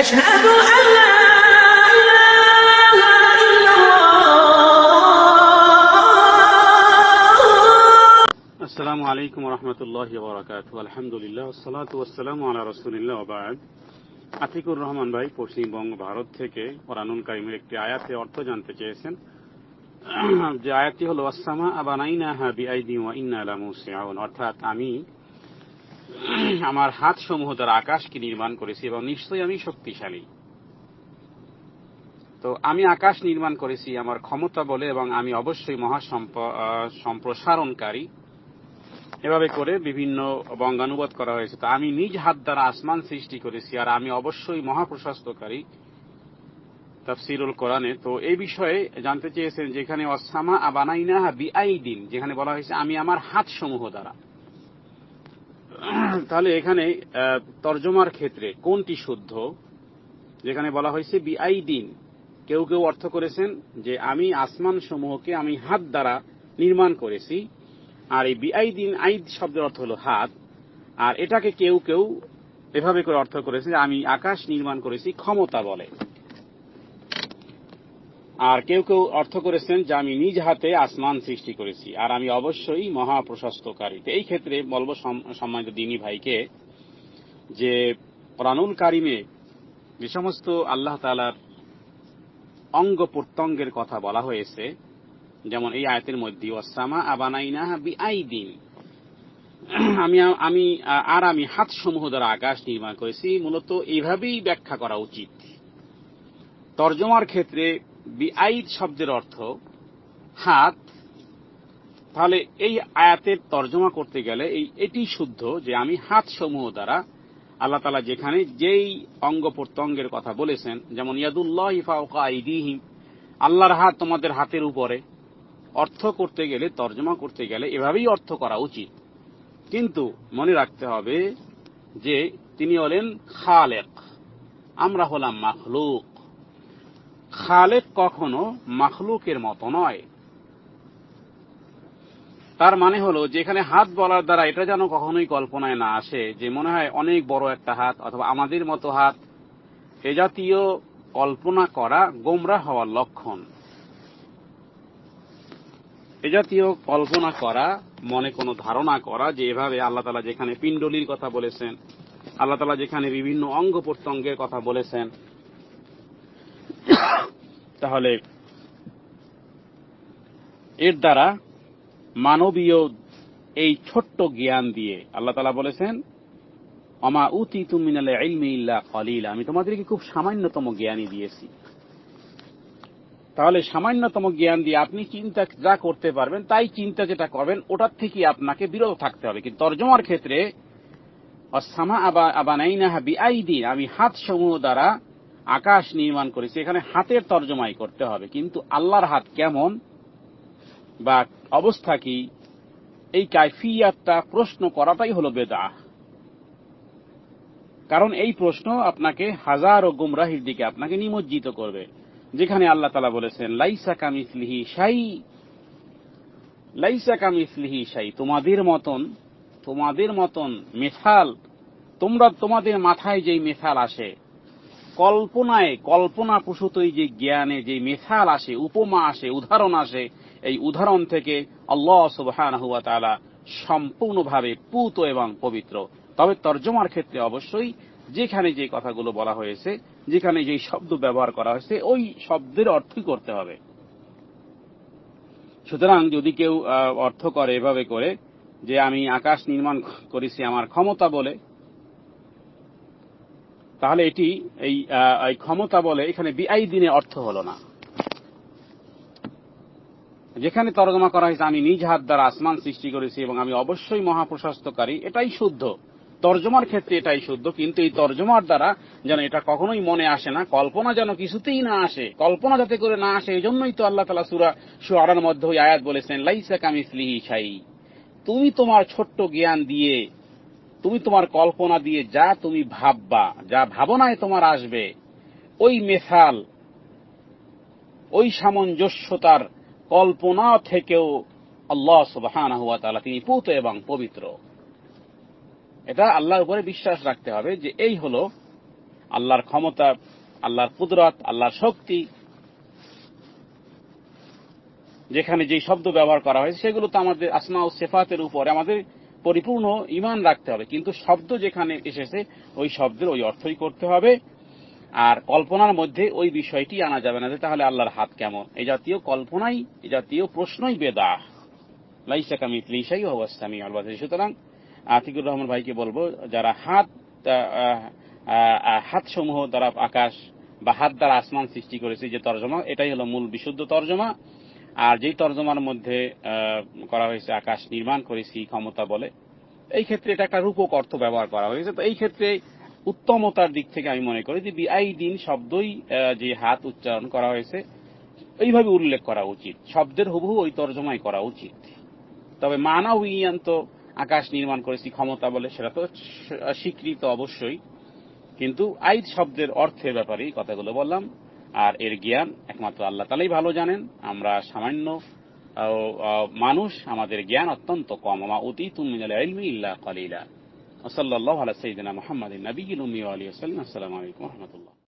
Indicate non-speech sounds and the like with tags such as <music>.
أشهد أن لا إله إلا الله আসসালামু আলাইকুম রহমতুল্লাহ বরাকাত আলহামদুলিল্লাহ সালাতু আসসালামু আলা রসুলিল্লাহ ওবায়দ আতিকুর রহমান ভাই পশ্চিমবঙ্গ ভারত থেকে কোরআনুল কারিমের একটি আয়াতে অর্থ জানতে চেয়েছেন যে আয়াতটি হলো আসামা আবানাইনা হা বিআইদি ওয়া ইন্না লা মুসিউন অর্থাৎ আমি <clears throat> আমার হাত সমূহ দ্বারা আকাশকে নির্মাণ করেছি এবং নিশ্চয়ই আমি শক্তিশালী। তো আমি আকাশ নির্মাণ করেছি, আমার ক্ষমতা বলে, এবং আমি অবশ্যই মহা সম্প্রসারণকারী। এভাবে করে বিভিন্ন বঙ্গানুবাদ করা হয়েছে। তো আমি নিজ হাত দ্বারা আসমান সৃষ্টি করেছি, আর আমি অবশ্যই মহাপ্রশস্তকারী। তাফসিরুল কোরআনে। তো এই বিষয়ে জানতে চেয়েছেন যেখানে অসামা আবানাইনা বিআইদিন যেখানে বলা হয়েছে, আমি আমার হাত সমূহ দ্বারা। <clears throat> তাহলে এখানে তর্জমার ক্ষেত্রে কোনটি শুদ্ধ? যেখানে বলা হয়েছে বিআইদিন কেউ কেউ অর্থ করেছেন যে, আমি আসমান সমূহকে আমি হাত দ্বারা নির্মাণ করেছি, আর এই বিআইদিন আইদ শব্দের অর্থ হলো হাত। আর এটাকে কেউ কেউ এভাবে করে অর্থ করেছে যে, আমি আকাশ নির্মাণ করেছি ক্ষমতা বলে। আর কেউ কেউ অর্থ করেছেন যে আমি নিজ হাতে আসমান সৃষ্টি করেছি, আর আমি অবশ্যই মহাপ্রশস্তকারী এই ক্ষেত্রে বলব সম্মানিত দিনী ভাইকে যে প্রাণুল কারিমে যে সমস্ত আল্লাহ তালার অঙ্গ প্রত্যঙ্গের কথা বলা হয়েছে, যেমন এই আয়তের মধ্যে ওয়াসামা আবানাইনা বি আই দিন আমি আমি, আর আমি হাত সমূহ দ্বারা আকাশ নির্মাণ করেছি। মূলত এইভাবেই ব্যাখ্যা করা উচিত। তর্জমার ক্ষেত্রে বিআইদ শব্দের অর্থ হাত। তাহলে এই আয়াতের তর্জমা করতে গেলে এই এটি শুদ্ধ যে আমি হাত সমূহ দ্বারা আল্লাহ তালা যেখানে যেই অঙ্গ প্রত্যঙ্গের কথা বলেছেন, যেমন ইয়াদুল্লাহ ইফাউকা আইদিহিম, আল্লাহর হাত তোমাদের হাতের উপরে। অর্থ করতে গেলে, তর্জমা করতে গেলে এভাবেই অর্থ করা উচিত। কিন্তু মনে রাখতে হবে যে তিনি হলেন খালেক, আমরা হলাম মাখলুক। খালেক কখনো মাখলুকের মতো নয়। তার মানে হলো, যেখানে হাত বলার দ্বারা এটা যেন কখনোই কল্পনায় না আসে, যে মনে হয় অনেক বড় একটা হাত অথবা আমাদের মতো হাত, এ জাতীয় কল্পনা করা গোমরা হওয়ার লক্ষণ। এ জাতীয় কল্পনা করা, মনে কোনো ধারণা করা, যে এভাবে আল্লাহ তালা যেখানে পিণ্ডলির কথা বলেছেন, আল্লাহ তালা যেখানে বিভিন্ন অঙ্গ প্রত্যঙ্গের কথা বলেছেন তাহলে এর দ্বারা মানবীয় এই ছোট্ট জ্ঞান দিয়ে আল্লাহ তালা বলেছেন অমা উতি তুমিনালে আমি তোমাদেরকে খুব সামান্যতম জ্ঞানই দিয়েছি। তাহলে সামান্যতম জ্ঞান দিয়ে আপনি চিন্তা যা করতে পারবেন, তাই চিন্তা যেটা করবেন, ওটার থেকে আপনাকে বিরত থাকতে হবে। কিন্তু তর্জমার ক্ষেত্রে আমি হাত সমূহ দ্বারা আকাশ নির্মাণ করেছি, এখানে হাতের তর্জমাই করতে হবে। কিন্তু আল্লাহর হাত কেমন বা অবস্থা কি, এই কাইফিয়াতটা প্রশ্ন করাটাই হলো বেদা কারণ এই প্রশ্ন আপনাকে হাজার ও গুমরাহির দিকে আপনাকে নিমজ্জিত করবে। যেখানে আল্লাহ তালা বলেছেন, লাইসা কামিসলিহি সাই লাইসা কামিসলিহি সাই তোমাদের মতন তোমাদের মতন মেথাল, তোমরা তোমাদের মাথায় যেই মেথাল আসে কল্পনায় কল্পনা প্রসূতই যে জ্ঞানে যে মেথাল আসে, উপমা আসে, উদাহরণ আসে, এই উদাহরণ থেকে আল্লাহ সুবহানাহু ওয়া তাআলা সম্পূর্ণভাবে পুত এবং পবিত্র। তবে তর্জমার ক্ষেত্রে অবশ্যই যেখানে যে কথাগুলো বলা হয়েছে, যেখানে যে শব্দ ব্যবহার করা হয়েছে, ওই শব্দের অর্থই করতে হবে। সুতরাং যদি কেউ অর্থ করে এভাবে করে যে, আমি আকাশ নির্মাণ করেছি আমার ক্ষমতা বলে তাহলে এটি এই ক্ষমতা বলে এখানে বিআই দিনে অর্থ হলো না। যেখানে তর্জমা করা হয়েছে, আমি নিজ হাত দ্বারা আসমান সৃষ্টি করেছি এবং আমি অবশ্যই মহাপ্রশস্তকারী, এটাই শুদ্ধ। তর্জমার ক্ষেত্রে এটাই শুদ্ধ, কিন্তু এই তর্জমার দ্বারা যেন এটা কখনোই মনে আসে না, কল্পনা যেন কিছুতেই না আসে, কল্পনা যাতে করে না আসে এই জন্যই তো আল্লাহ তালা সুরা সুয়ারার মধ্যে ওই আয়াত বলেছেন, লাইসা কামিসলিহি সাই তুমি তোমার ছোট্ট জ্ঞান দিয়ে তুমি তোমার কল্পনা দিয়ে যা তুমি ভাববা, যা ভাবনায় তোমার আসবে, ওই মেথাল ওই সামঞ্জস্যতার কল্পনা থেকেও আল্লাহ সুবহানাহু ওয়া তাআলা তিনি পুত এবং পবিত্র। এটা আল্লাহর উপরে বিশ্বাস রাখতে হবে যে এই হলো আল্লাহর ক্ষমতা, আল্লাহর কুদরত, আল্লাহর শক্তি। যেখানে যে শব্দ ব্যবহার করা হয়েছে, সেগুলো তো আমাদের আসমা ও সেফাতের উপরে, আমাদের পরিপূর্ণ ইমান রাখতে হবে। কিন্তু শব্দ যেখানে এসেছে, ওই শব্দের ওই অর্থই করতে হবে। আর কল্পনার মধ্যে ওই বিষয়টি আনা যাবে না তাহলে আল্লাহর হাত কেমন। এ জাতীয় কল্পনাই এই জাতীয় প্রশ্নই বেদা সুতরাং আতিকুর রহমান ভাইকে বলব, যারা হাত হাত সমূহ দ্বারা আকাশ বা হাত দ্বারা আসমান সৃষ্টি করেছে যে তর্জমা, এটাই হলো মূল বিশুদ্ধ তর্জমা। আর যেই তর্জমার মধ্যে করা হয়েছে, আকাশ নির্মাণ করেছি ক্ষমতা বলে, এই ক্ষেত্রে এটা একটা রূপক অর্থ ব্যবহার করা হয়েছে। তো এই ক্ষেত্রে উত্তমতার দিক থেকে আমি মনে করি যে বিআই দিন শব্দই যে হাত উচ্চারণ করা হয়েছে, এইভাবে উল্লেখ করা উচিত। শব্দের হুবহু ওই তর্জমাই করা উচিত। তবে মানা উইয়ান তো আকাশ নির্মাণ করেছি ক্ষমতা বলে সেটা তো স্বীকৃত অবশ্যই। কিন্তু আইদ শব্দের অর্থের ব্যাপারে কথাগুলো বললাম। আর এর জ্ঞান একমাত্র আল্লাহ তালাই ভালো জানেন। আমরা সামান্য মানুষ, আমাদের জ্ঞান অত্যন্ত কম। আমা অতি তুমি ইলমি ইল্লা কালিলা। ওসল্লাহ আলা আসসালামু আলাইকুম রহমতুল্লাহ।